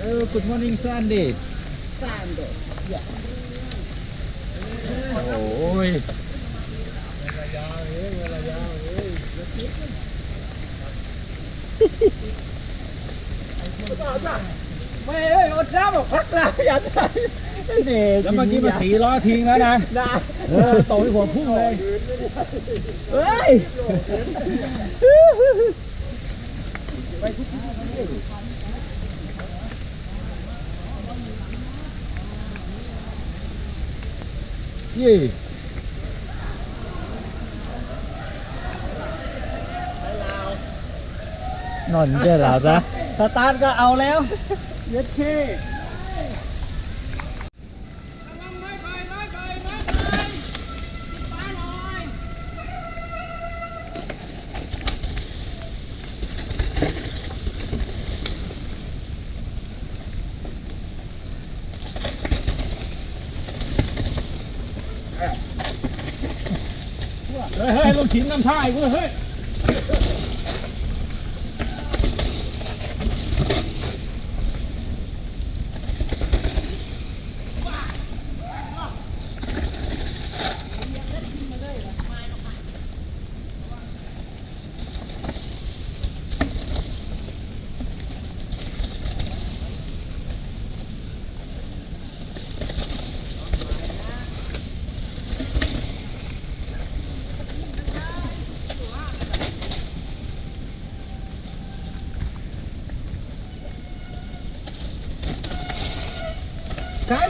เออ Good morning Sandy โอ้ยไม่เอ้ยอดน้ำบอกพักแล้วอย่าได้นี่แล้วเมื่อกี้มาสีล้อทิ้งแล้วนะนะเออตกที่หัวพุ่งเลยเฮ้ย ยี่นอนเจ้าหล่าซะสตาร์ทก็เอาแล้ว เย็ดเค ฮ้ยเฮ้ยลูกชิ้นน้ำท่ายกูเฮ้ยขาย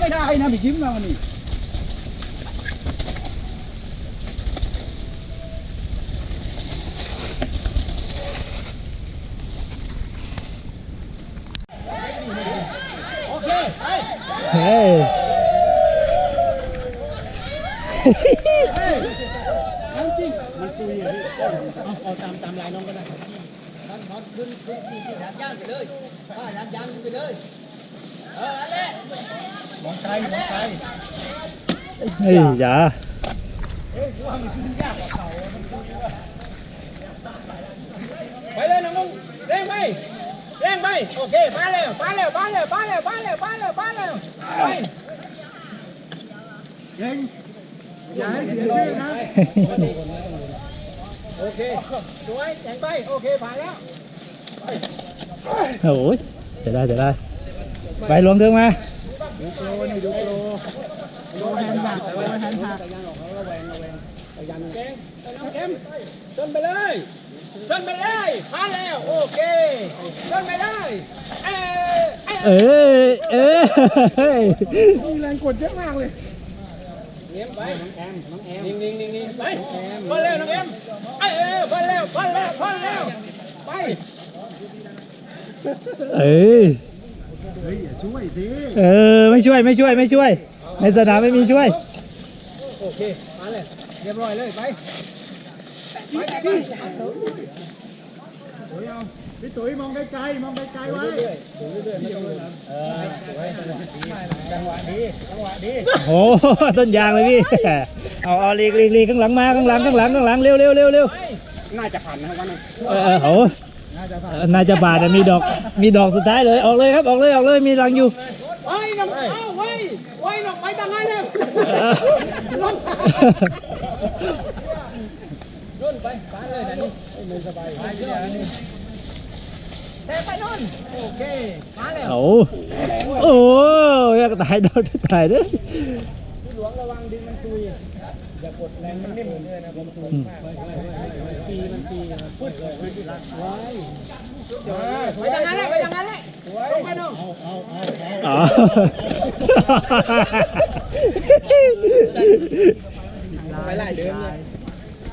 ไม่ได้นะพี่ชิมเรานี่เฮ้ยเอาตามตามลายน้องก็ได้เฮ้ยอย่าไปเลยน้องลุงเร่งไปเร่งไปโอเคไปเร็วไปเร็วไปเร็วไปเร็วไปเร็วไปเร็วไปเร็วไปเก่งอย่าให้เสียชื่อนะโอเคสวย แข่งไปโอเคผ่านแล้วโอ้ยจะได้จะได้ไปลงเดิงมาโลแฮนด์หักโลแฮนด์หักเก่งน้องเข็มชนไปเลยชนไปเลยผ่าแล้วโอเคชนไปเลยเออเออเอ้เอ้แรงกดเยอะมากเลยเงียบไปน้องแอมน้องแอมนิ่งนิ่งนิ่งนิ่งไปพอแล้วน้องแอมเออพอแล้วพอแล้วพอแล้วไปเอ้ย เออไม่ช่วยไม่ช่วยไม่ช่วย ในสนามไม่มีช่วย โอเค มาเลย เรียบร้อยเลยไป ไปไปไปพี่ตุ๋ยมองไกลๆมองไกลๆไว้โอ้ต้นยางเลยพี่ เอาเอาลีกลีกลีกข้างหลังมาข้างหลังข้างหลังข้างหลังเร็วเร็วเร็วเร็วน่าจะผ่านนะครับวันนี้เออเออโหเออ น่าจะบาดอะมีดอกมีดอกสุดท้ายเลยออกเลยครับออกเลยออกเลยมีรังอยู่ไว้น้องเอาไว้ไว้น้องไปทางไหนเลยลงรุ่นไปไปเลยนะนี่ไม่สบายไปเยอะนี่แทงไปนู่นโอเคมาแล้วโอ้โอ้ยากตายโดนตายเด้อหลวงระวังดินมันซุย อย่ากดแรงมันนิ่มเลยนะผมถูกมากปีมันปีพุดเลยมันรักไว้ไปทางนั้นแหละไปทางนั้นแหละลงไปน้องอ๋อไปไล่เดินเลย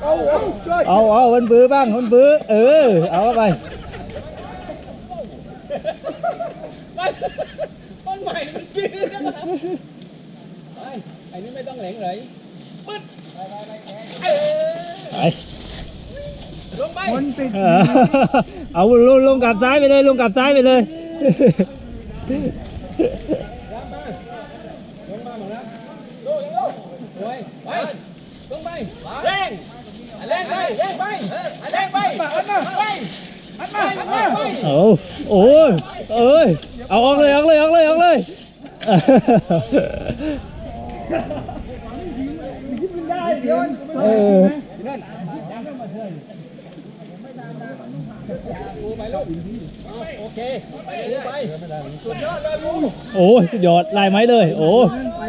เอาเอาช่วยเอาเอาคนบื้อบ้างคนบื้อเออ เอาเข้าไปต้นใหม่มันยืนนะครับไปไอ้นี่ไม่ต้องแหลงเลยปึ๊ด ไปไปไปเออไปลงไปเออเอาลงลงกลับซ้ายไป เลยลงกลับซ้ายไปเลยรับมาลงมาหมดแล้วโอ้ยไปลงไปเร่งเร่งไปเร่งไปเร่งไปไปไปมัดมามัดมาเอโอเคไปสุดยอดเลยลุงโอ้ยสุดยอดลายไม้เลย โอ้ไป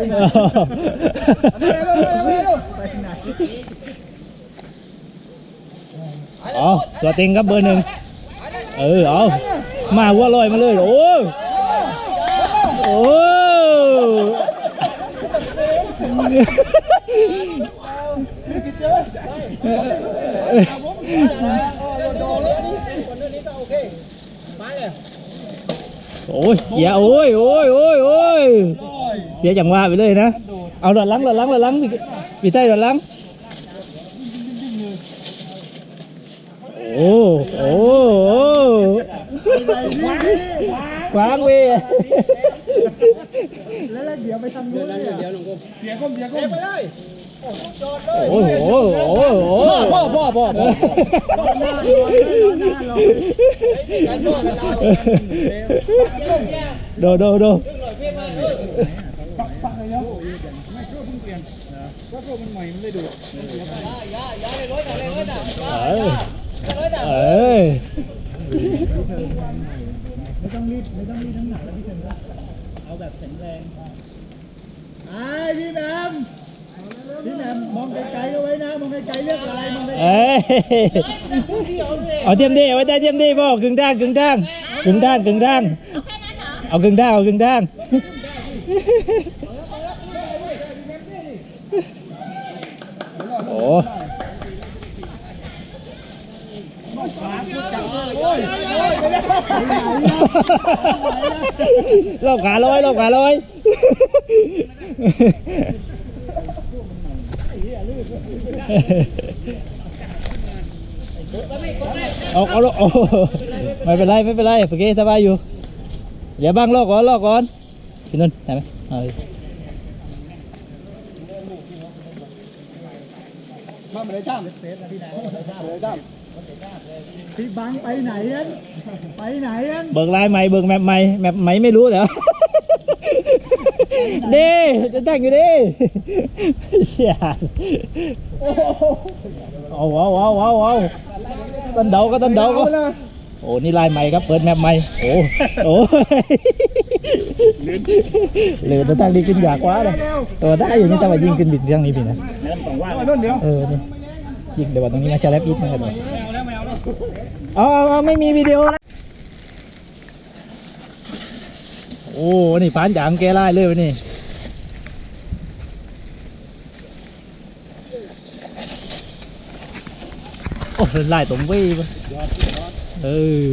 เอาตัวเต็งครับเบอร์หนึ่งเออเอามาหัวลอยมาเลย โอ้โอ้ โอ้ยอย่าโอ้ยโอ้ยโอ้ยโอ้ยเสียจังหวะไปเลยนะ เอาหลอดลังหลอดลังหลอดลังพี่พี่ใต้หลอดลัง โอ้โอ้โอ้กวางเวยแล้วแล้วเดี๋ยวไปทำนู้นเนี่ยเสียก้มเสียก้มไปเลย โอ้โหโอ้โหพ่อพ่อพ่อพ่อหน้าลอยหน้าลอยโดโดโดเอ้ยเอ้ยไม่ต้องรีบไม่ต้องรีบน้ำหนักแล้วพี่เซนเอาแบบแข็งแรงไอ้พี่แหม มพี่แหมมมองไกลๆเอาไว้นะมองไกลๆเลือกอะไรมองไกล เอ้ยเอาเทียมดีเอาไว้ได้เทียมดีบ่กึ่งด้างกึ่งด้างกึ่งด้างกึ่งด้างเอากึ่งด้างเอากึ่งด้างโอ้รอบขาลอยรอบขาลอยเอาเอาเอาไม่เป็นไรไม่เป็นไรโอเคสบายอยู่อย่าบังลอกก่อนลอกก่อนพี่นุ่นได้ไหมเออมาไม่ได้จ้ามเซฟนะพี่นายไม่ได้จ้ามๆพี่บังไปไหนอันไปไหนอันเบิกลายใหม่เบิกแมปใหม่แมปใหม่ไม่รู้เหรอ เด้จะตั้งอยู่ดิเชี่ยเอาเอาเอาเอาเอาต้นเดาก็ต้นเดาก็โอ้นี่ลายใหม่ครับเปิดแมปใหม่โอ้โอ้เหลือจะตั้งดีขึ้นอยากกว่าเลยตัวได้อยู่นี่แต่ว่ายิงขึ้นบิดเรื่องนี้พี่นะนั่นเดี๋ยวเออนี่ยิงเดี๋ยวว่าตรงนี้นะชาแลบอีทมันกันเลยเอาเอาเอาไม่มีวิดีโอแล้ว โอ้นี่ผ่านจางแกไล่เลยวะนี่โอ้ไล่ตรงวิ่งเออ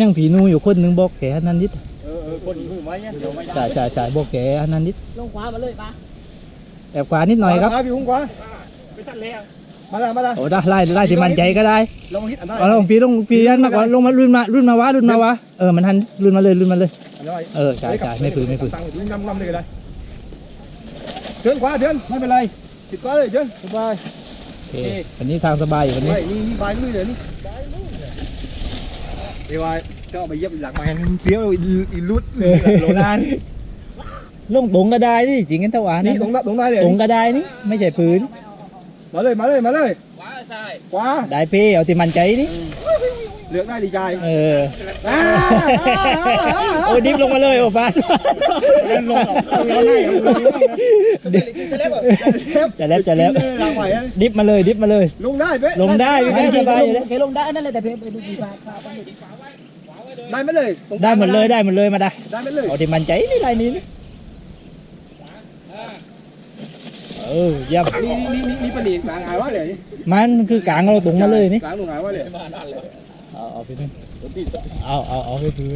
ยังผีนูอยู่คนหนึ่งบอกแกอันนั้นนิดเออเออคนมือไม้เนี่ยเดี๋ยวไม่จ่ายจ่ายจ่ายบอกแกอันนั้นนิดลงขวามาเลยปะ แอบขวานิดหน่อยครับพี่หุ้งกว่ามาละมาละโอ้ได้ไล่ไล่ที่มันใจก็ได้ลงฮิตอันได้เอาลงปีลงปีอันมาก่อนลงมารุ่นมารุ่นมาวะรุ่นมาวะเออมันทันรุ่นมาเลยรุ่นมาเลยอันได้เออจ่ายจ่ายไม่ฝืนไม่ฝืนตั้งนำนำเลยก็ได้เดินขวาเดินไม่เป็นไรติดขวาเลยเดินสบายโอเควันนี้ทางสบายอยู่วันนี้ไม่นี่นี่บายมือเดี๋ยวนี่เดี๋ยวก็ไปเย็บหลังมันเฟี้ยวอีลุดโลนาน ลงตรงก็ได้นี่จริงกันตะวันนี่นี่ตรงตรงได้เลยตรงก็ได้นี่ไม่ใช่ปืนมาเลยมาเลยมาเลยขวาได้พี่เอาที่มันใจนี่เลือกได้ดีใจเอออ่าโอ้ดิฟลงมาเลยโอ้ปานจะแล้วจะแล้วหลังไหวดิฟมาเลยดิฟมาเลย ลงได้เป๊ะลงได้พี่แม่สบายอยู่แล้วโอเคลงได้อันนั่นเลยแต่เพลไปดูดีกว่าครับได้ไหมเลย ได้หมดเลยได้หมดเลยมาได้ได้ไหมเลยเอาที่มันใจนี่ลายนี้นี่ เออเยี่ยมนี่นี่นี่นี่ประดิษฐ์หลังหายวะเลยมันคือกลางเราตรงมาเลยนี่หลังหลงหายวะเลยเอาเอาไปนี่เอาเอาเอาไปคือ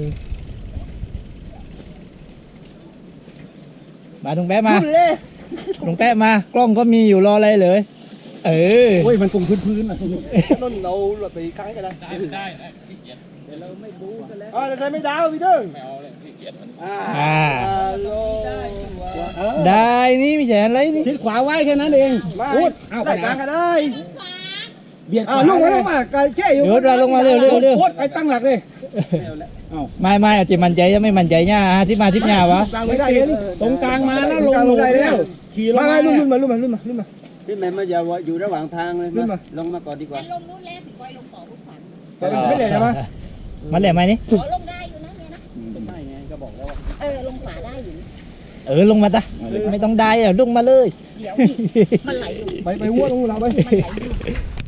มาตรงแป๊ะมาเลยตรงแป๊ะมากล้องก็มีอยู่รออะไรเลย เออโอ้ยมันคงพื้นพื้นอะต้นเราไปค้างกันได้ได้ได้เออใครไม่ดาวพี่ตึ้ง อ่าโลได้นี่ไม่ใช่อะไรนี่ทิศขวาไว้แค่นั้นเองมาพูดเอาไปได้ไหนกลางก็ได้เบียดอ่าลุงมาลุงมาไก่แค่อยู่เดี๋ยวเราลงมาเร็วเร็วเร็วพูดไปตั้งหลักเลยไม่ไม่อาจจะมั่นใจยังไม่มั่นใจเนี่ยฮะที่มาที่เนี่ยวะกลางไม่ได้เลยนี่ตรงกลางมาแล้วลงกลางลงได้แล้วขี่ลงมามามาลุงลุงมาลุงมาลุงมาลุงมาที่แม่มาอย่าอยู่ระหว่างทางเลยขึ้นมามาลงมาก่อนดีกว่าลงนู้นแล้วถึงไปลงสองลงสามไม่ได้ใช่ไหมมันแหลมไหมนี่อ๋อลงได้อยู่นะเนี่ยนะ เออลงขวาได้อยู่เออลงมาตะไม่ต้องได้อะลงมาเลย เดี๋ยวดิมันไหลอยู่ไปไปวัวลงเราไปมันไหลอยู่